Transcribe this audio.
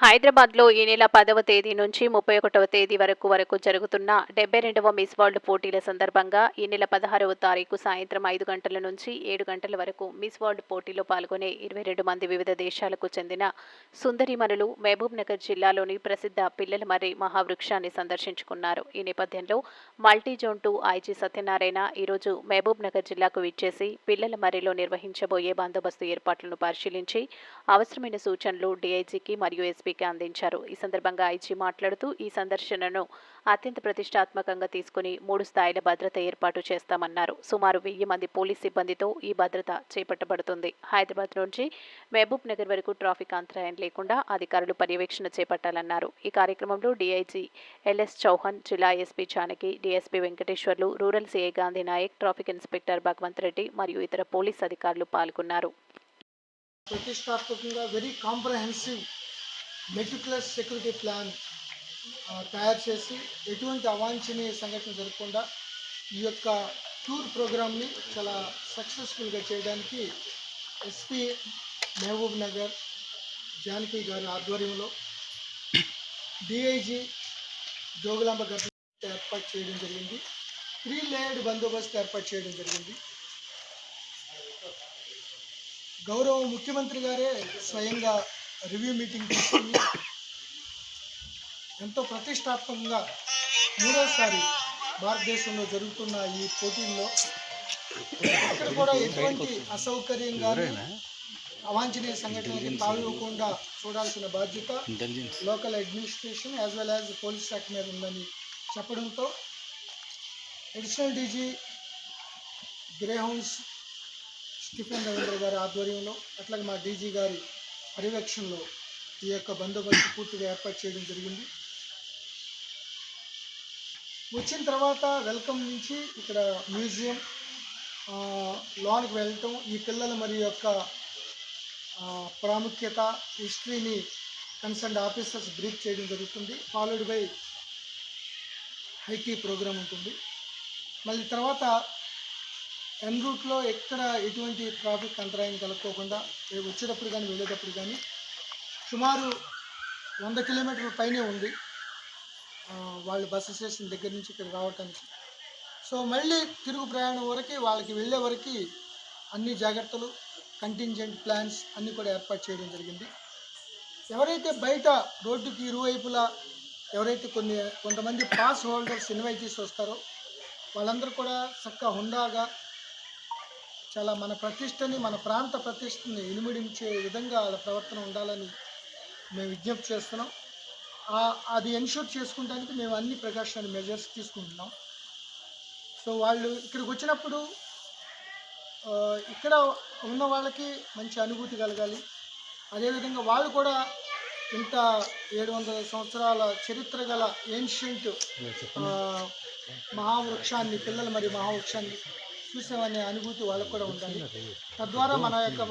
హైదరాబాద్లో ఈ నెల పదవ తేదీ నుంచి ముప్పై ఒకటవ తేదీ వరకు వరకు జరుగుతున్న డెబ్బై రెండవ మిస్ వరల్డ్ పోటీల సందర్భంగా ఈ నెల పదహారవ తారీఖు సాయంత్రం ఐదు గంటల నుంచి ఏడు గంటల వరకు మిస్ వరల్డ్ పోటీలో పాల్గొనే ఇరవై రెండు మంది వివిధ దేశాలకు చెందిన సుందరిమణులు మహబూబ్నగర్ జిల్లాలోని ప్రసిద్ధ పిల్లల మర్రి మహావృక్షాన్ని సందర్శించుకున్నారు. ఈ నేపథ్యంలో multi zone two IG Satyanarayana ఈరోజు మహబూబ్నగర్ జిల్లాకు విచ్చేసి పిల్లల మర్రిలో నిర్వహించబోయే బందోబస్తు ఏర్పాట్లను పరిశీలించి అవసరమైన సూచనలు డీఐజీకి మరియు ఎస్పీకి అందించారు. ఈ సందర్భంగా ఐజీ మాట్లాడుతూ ఈ సందర్శనను అత్యంత ప్రతిష్టాత్మకంగా తీసుకుని మూడు స్థాయిల భద్రత ఏర్పాటు చేస్తామన్నారు. సుమారు వెయ్యి మంది పోలీస్ సిబ్బందితో ఈ భద్రత చేపట్టబడుతుంది. హైదరాబాద్ నుంచి మహబూబ్ నగర్ వరకు ట్రాఫిక్ అంతరాయం లేకుండా అధికారులు పర్యవేక్షణ చేపట్టాలన్నారు. ఈ కార్యక్రమంలో డీఐజీ ఎల్ఎస్ చౌహాన్ జిల్లా SP Janaki DSP Venkateswarlu rural CI Gandhi Naik traffic inspector Bhagwant Reddy మరియు ఇతర పోలీస్ అధికారులు పాల్గొన్నారు. ప్రతిష్టాత్మకంగా very comprehensive meticulous security plan తయారు చేసి ఎటువంటి అవాంఛనీయ సంఘటన జరగకుండా ఈ యొక్క టూర్ ప్రోగ్రామ్ని చాలా సక్సెస్ఫుల్గా చేయడానికి ఎస్పీ మహబూబ్ నగర్ జానకి గారి ఆధ్వర్యంలో డిఐజీ జోగులాంబ గర్భ ఏర్పాటు చేయడం జరిగింది. త్రీ లేయర్డ్ బందోబస్తు ఏర్పాటు చేయడం జరిగింది. గౌరవ ముఖ్యమంత్రి గారే స్వయంగా రివ్యూ మీటింగ్ తీసుకుని ఎంతో ప్రతిష్టాత్మకంగా మూడోసారి భారతదేశంలో జరుగుతున్న ఈ పోటీల్లో ఎక్కడ కూడా ఎటువంటి అసౌకర్యం కానీ అవాంఛనీయ సంఘటనలకి తావివ్వకుండా చూడాల్సిన బాధ్యత local administration as well as police శాఖ మీద ఉందని చెప్పడంతో additional DG greyhounds Stephen Ravindra గారి ఆధ్వర్యంలో అట్లాగే మా డీజీ గారి పర్యవేక్షణలో ఈ యొక్క బందోబస్తు పూర్తిగా ఏర్పాటు చేయడం జరిగింది. వచ్చిన తర్వాత వెల్కమ్ నుంచి ఇక్కడ మ్యూజియం లోనికి వెళ్ళటం ఈ పిల్లల మరి యొక్క ప్రాముఖ్యత హిస్టరీని కన్సర్న్ ఆఫీసర్స్ బ్రీఫ్ చేయడం జరుగుతుంది. ఫాలోడ్ బై హైకీ ప్రోగ్రామ్ ఉంటుంది. మళ్ళీ తర్వాత ఎన్ రూట్లో ఎక్కడ ఎటువంటి ట్రాఫిక్ అంతరాయం కలుపుకోకుండా వచ్చేటప్పుడు కానీ వెళ్ళేటప్పుడు కానీ సుమారు వంద కిలోమీటర్ల పైనే ఉంది. వాళ్ళు బస్సు స్టేషన్ దగ్గర నుంచి ఇక్కడ రావటానికి. సో మళ్ళీ తిరుగు ప్రయాణం వరకు వాళ్ళకి వెళ్ళే వరకు అన్ని జాగ్రత్తలు కంటింజెంట్ ప్లాన్స్ అన్నీ కూడా ఏర్పాటు చేయడం జరిగింది. ఎవరైతే బయట రోడ్డుకి ఇరువైపులా ఎవరైతే కొన్ని కొంతమంది పాస్ హోల్డర్స్ ఇన్వైటీస్ వస్తారో వాళ్ళందరూ కూడా చక్కగా హుండాగా చాలా మన ప్రతిష్టని మన ప్రాంత ప్రతిష్టని ఇనుమిడించే విధంగా వాళ్ళ ప్రవర్తన ఉండాలని మేము విజ్ఞప్తి చేస్తున్నాం. అది ఎన్షూర్ చేసుకుంటానికి మేము అన్ని ప్రికాషనరీ మెజర్స్ తీసుకుంటున్నాం. సో వాళ్ళు ఇక్కడికి వచ్చినప్పుడు ఇక్కడ ఉన్న వాళ్ళకి మంచి అనుభూతి కలగాలి. అదేవిధంగా వాళ్ళు కూడా ఇంత ఏడు వందల సంవత్సరాల చరిత్ర గల ఏన్షియంట్ మహావృక్షాన్ని పిల్లలు మరి మహావృక్షాన్ని చూసామనే అనుభూతి వాళ్ళకు కూడా ఉండాలి. తద్వారా మన యొక్క